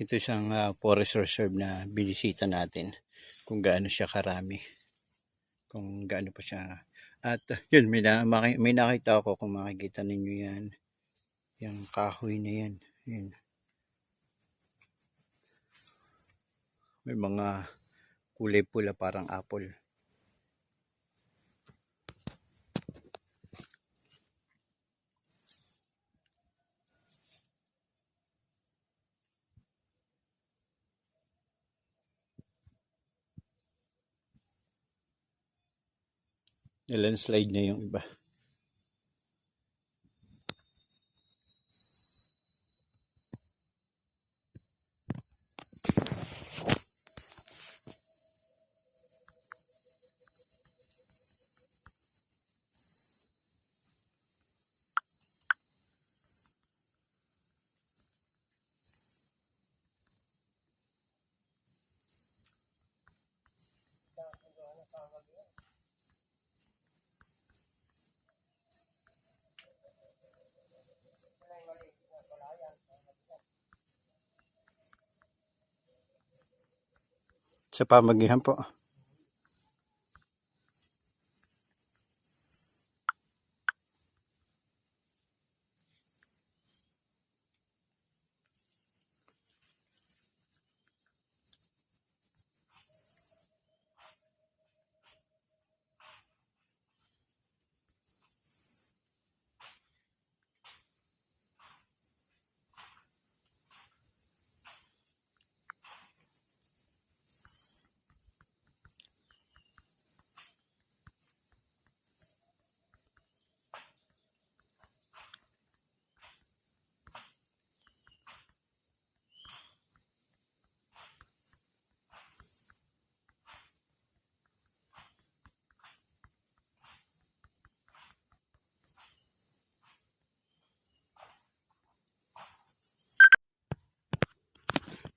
Ito isang ah, forest reserve na binisita natin kung gaano siya karami. Kung gaano pa siya. At yun, may, na, may nakita ako kung makikita ninyo yan. Yung kahoy na yan. Yun. May mga kulay pula parang apple. Landslide na yung iba. Sa pamagihan po.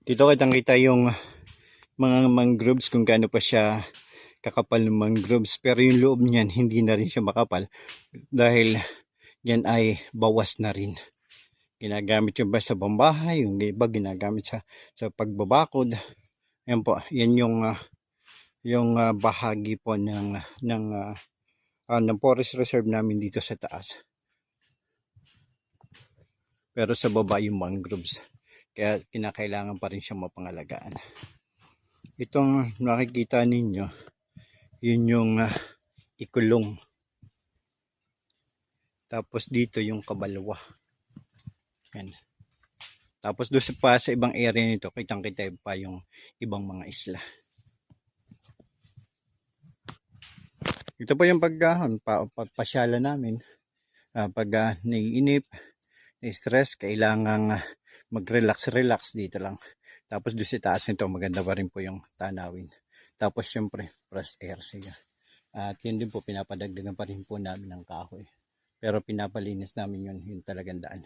Dito kitang kita yung mga mangroves kung gaano pa siya kakapal ng mangroves. Pero yung loob niyan, hindi na rin siya makapal. Dahil yan ay bawas na rin. Ginagamit yung ba sa bambahay, yung iba ginagamit sa, sa pagbabakod. Yan po, yan yung ah, yung ah, bahagi po ng ng ah, ah, ng forest reserve namin dito sa taas. Pero sa baba yung mangroves. Kaya kinakailangan pa rin siyang mapangalagaan. Itong nakikita ninyo, yun yung ah, ikulong. Tapos dito yung kabalwa. Yan. Tapos doon sa, pa sa ibang area nito, kitang kita pa yung ibang mga isla. Ito po yung paggahan, pa, pagpasyala namin. Ah, pag ah, naiinip, stress, kailangan mag-relax-relax dito lang. Tapos doon sa taas nito, maganda pa rin po yung tanawin. Tapos syempre, fresh air siya. At yun din po, pinapadagdagan pa rin po namin ng kahoy. Pero pinapalinis namin yun, yung talagang daan.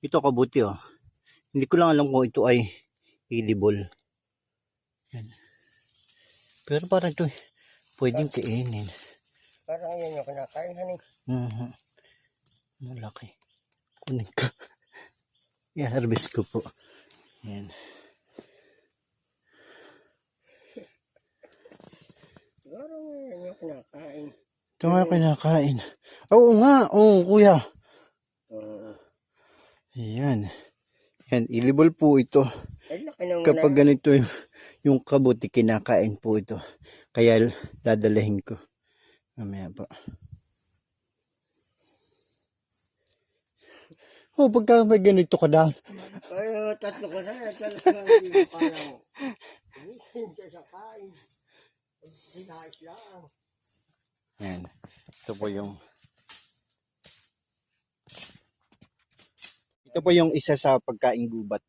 Ito kabuti oh. Hindi ko lang alam kung ito ay edible. Pero parang ito pwedeng kainin. Parang yan yung kinakain hani. Mhm. Malaki. Kunin ko. I-harvest ko po. Yan. Parang yan yung kinakain. Ito nga kinakain. Oo nga. Oo, kuya. Uh, Yan. Yan. Edible po ito. Kapag ganito yung, yung kabuti, kinakain po ito. Kaya dadalahin ko. Mamaya pa. Oh, pagka may ganito ka daan. Ay, tatlo ko na. Kain. Hinahit lang. Yan. Ito po yung Ito po yung isa sa pagkain gubat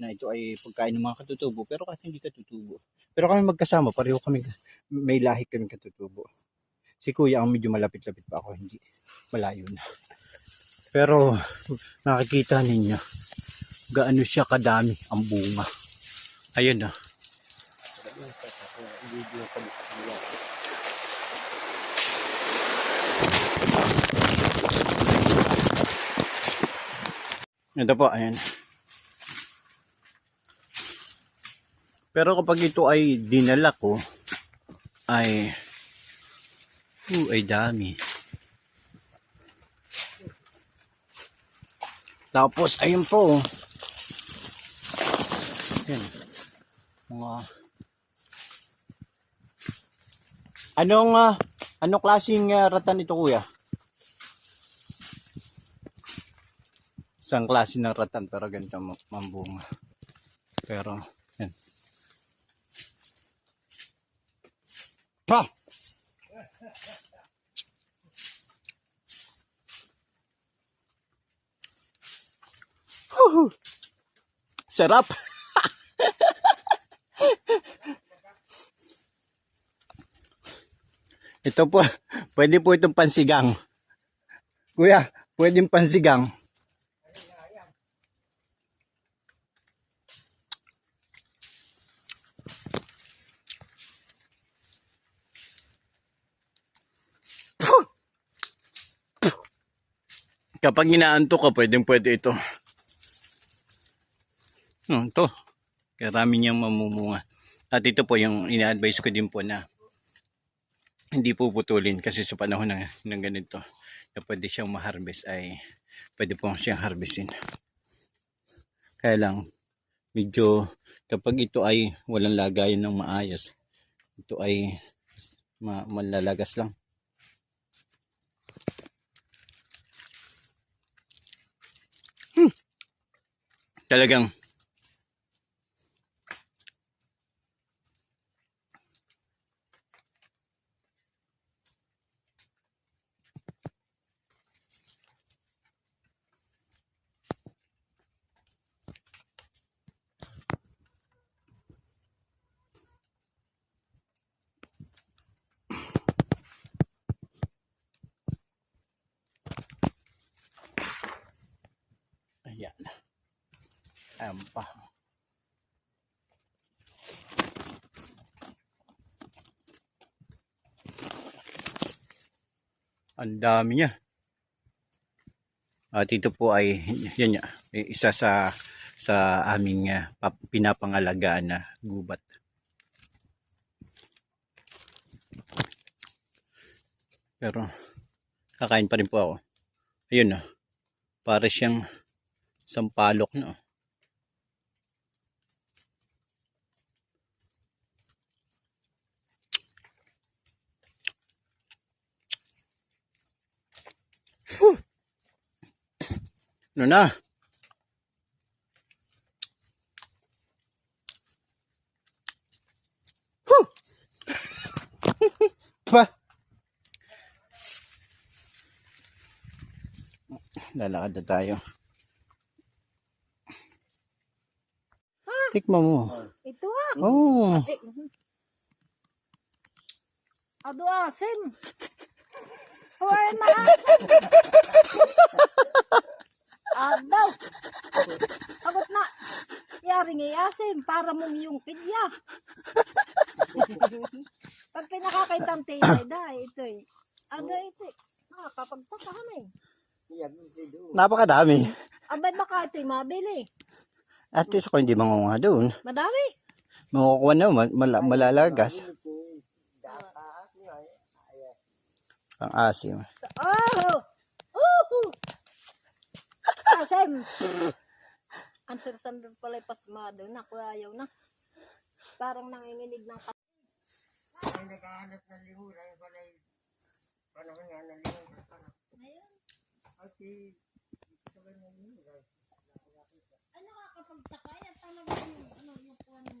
na ito ay pagkain ng mga katutubo pero kahit hindi katutubo. Pero kami magkasama, pareho kami may lahi kami katutubo. Si kuya ang medyo malapit-lapit pa ako, hindi malayo na. Pero nakikita ninyo gaano siya kadami ang bunga. Ayun na. Dito. Ito po, ayan. Pero kapag ito ay dinala ko, ay, uh, ay dami. Tapos, ayun po. Ayan. Mga, anong, ah, anong klaseng ah, ratan ito kuya? isang klase ng ratan pero ganito mambunga. Pero, yan. Pa! Whew! Sarap! Ito po, pwede po itong pansigang. Kuya, pwedeng pansigang. Kapag inaanto ka, pwedeng pwede ito. No, ito. Karami niyang mamumunga. At ito po yung ina-advise ko din po na hindi po putulin kasi sa panahon ng, ng ganito na pwede siyang ma-harvest ay pwede po siyang harvestin. Kaya lang, medyo kapag ito ay walang lagayan ng maayos, ito ay ma malalagas lang. Talagang Ayan. Ayan pa. Ang dami niya. At ito po ay yan niya, isa sa sa aming ah, pap- pinapangalagaan na gubat. Pero kakain pa rin po ako. Ayun na. Para siyang sampalok no. Ano na? Pa. Lalakad na tayo. Tikma mo. Ito ah. Oh. Ado asim. Huwag na. Adaw. Agot na. Yari nga asim para mong yung kidya. Pag pinakakaitang tiyay dahil ito eh. Ano ito eh. Nakakapagtakahan eh. Napakadami. Abay baka ito'y mabili. At least ako hindi mangunga doon. Madami. Makukuha na, mal- mal- malalagas. Eh. Ang asim. Oh! Oh! Asim. Ang sir-sandal pala pasmado na. Kuya ayaw na. Parang nanginginig ng Ay, naghahanap ng limuran. Yung pala yung panahon nga ng limuran. Ngayon, At si... Sabay ng limuran. ay nakakapagtaka yan. Talagang yung, ano, yung kuha ng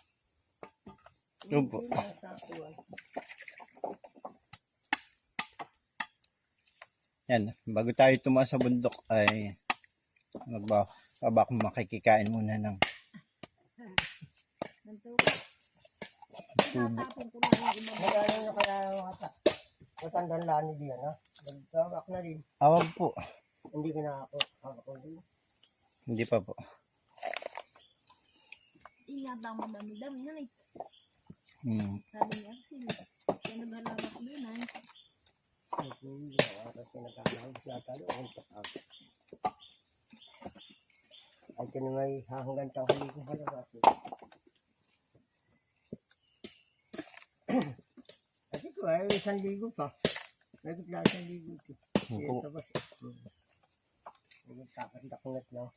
Yun. Yan, bago tayo tumaas sa bundok ay magba babak makikikain muna ng iba. Magkano na kaya yung mga ta- matandang lani diyan, ha? Nagtawak na rin. awag po. Hindi ka na ako. Ako din. Hindi pa po. Ingata mo dami-dami na eh. Hmm. Sabi ni Axel. Kaya naghanap doon ay. Hindi na ako pinagkakawag siya talo. Ang takap. Ay, ito na may hahanggan tayo huli ko pala kasi. Ko ay isang ligo pa. Nagitla isang ligo ko. Opo. Ito ba? Nagitakas-dakunat lang.